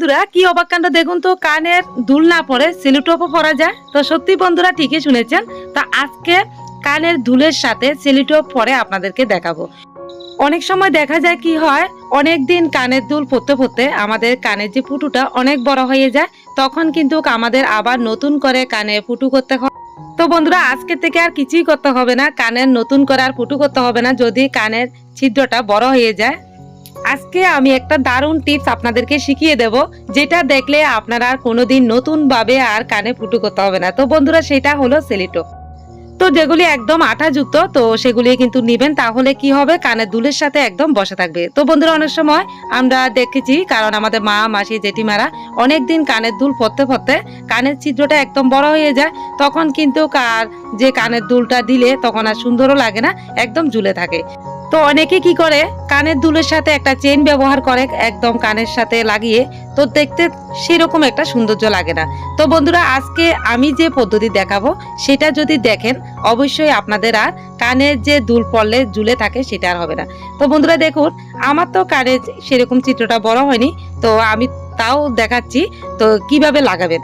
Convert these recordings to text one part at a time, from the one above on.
বন্ধুরা, কি অবাক কাণ্ড দেখুন তো, কানের দুল না পরে সেলুটপও পরা যায়। তো সত্যি বন্ধুরা, ঠিকই শুনেছেন। তো আজকে কানের দুলের সাথে সেলুটপ পরে আপনাদেরকে দেখাবো। অনেক সময় দেখা যায় কি হয়, অনেক দিন কানের দুল পরতে পরতে আমাদের কানের যে ফুটুটা অনেক বড় হয়ে যায়, তখন কিন্তু আমাদের আবার নতুন করে কানে ফুটু করতে হয়। তো বন্ধুরা, আজকে থেকে আর কিছুই করতে হবে না, কানের নতুন করে আর ফুটু করতে হবে না, যদি কানের ছিদ্রটা বড় হয়ে যায়। আজকে আমি একটা দারুণ টিপস আপনাদেরকে শিখিয়ে দেব, যেটা দেখলে আপনারা আর কোনোদিন নতুন ভাবে আর কানে ফুটু করতে হবে না। তো বন্ধুরা, সেটা হলো সেলিটো তো যেগুলি একদম আঠাযুক্ত, তো সেগুলি কিন্তু নিবেন, তাহলে কি হবে? কানের দুলের সাথে একদম বসে থাকবে। তো বন্ধুরা, অনেক সময় আমরা দেখেছি, কারণ আমাদের মা, মাসি, জেঠিমারা অনেক দিন কানের দুল পরতে পরতে কানের ছিদ্রটা একদম বড় হয়ে যায়, তখন কিন্তু কার যে কানের দুলটা দিলে তখন আর সুন্দরও লাগে না, একদম ঝুলে থাকে। তো অনেকে কি করে? কানের দুলের সাথে একটা চেন ব্যবহার করে, একদম কানের সাথে লাগিয়ে, তো দেখতে সেরকম একটা সৌন্দর্য লাগে না। তো বন্ধুরা, আজকে আমি যে পদ্ধতি দেখাবো, সেটা যদি দেখেন, অবশ্যই আপনাদের আর কানের যে দুল পড়লে ঝুলে থাকে, সেটা আর হবে না। তো বন্ধুরা, দেখুন, আমার তো কানের সেরকম চিত্রটা বড় হয়নি, তো আমি তাও দেখাচ্ছি, তো কীভাবে লাগাবেন?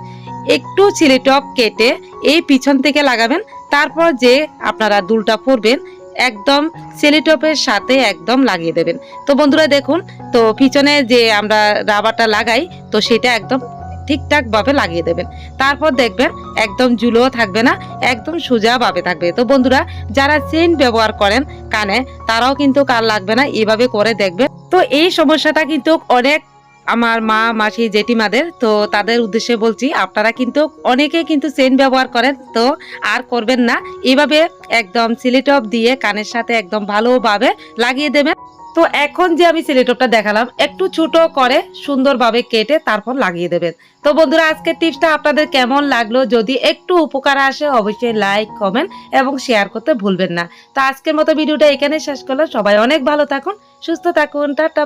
একটু ছিলে টপ কেটে এই পিছন থেকে লাগাবেন, তারপর যে আপনারা দুলটা পরবেন একদম সেলিটপের সাথে একদম লাগিয়ে দেবেন। তো বন্ধুরা দেখুন, তো পিছনে যে আমরা রাবারটা লাগাই, তো সেটা একদম ঠিকঠাকভাবে লাগিয়ে দেবেন। তারপর দেখবেন একদম জুলোও থাকবে না, একদম সোজা ভাবে থাকবে। তো বন্ধুরা, যারা চেন ব্যবহার করেন কানে, তারাও কিন্তু কার লাগবে না, এভাবে করে দেখবেন। তো এই সমস্যাটা কিন্তু অনেক আমার মা, মাসি, জেঠিমাদের, তো তাদের উদ্দেশ্যে বলছি, আপনারা কিন্তু অনেকে কিন্তু চেন ব্যবহার করেন, তো আর করবেন না। এভাবে একদম সিলিটপ দিয়ে কানের সাথে একদম ভালোভাবে লাগিয়ে দেবেন। তো এখন যে আমি সিলিটপটা দেখালাম, একটু ছোট করে সুন্দরভাবে কেটে তারপর লাগিয়ে দেবেন। তো বন্ধুরা, আজকের টিপসটা আপনাদের কেমন লাগল? যদি একটু উপকার আসে, অবশ্যই লাইক, কমেন্ট এবং শেয়ার করতে ভুলবেন না। তো আজকের মতো ভিডিওটা এখানে শেষ করলাম। সবাই অনেক ভালো থাকুন, সুস্থ থাকুন, টাটা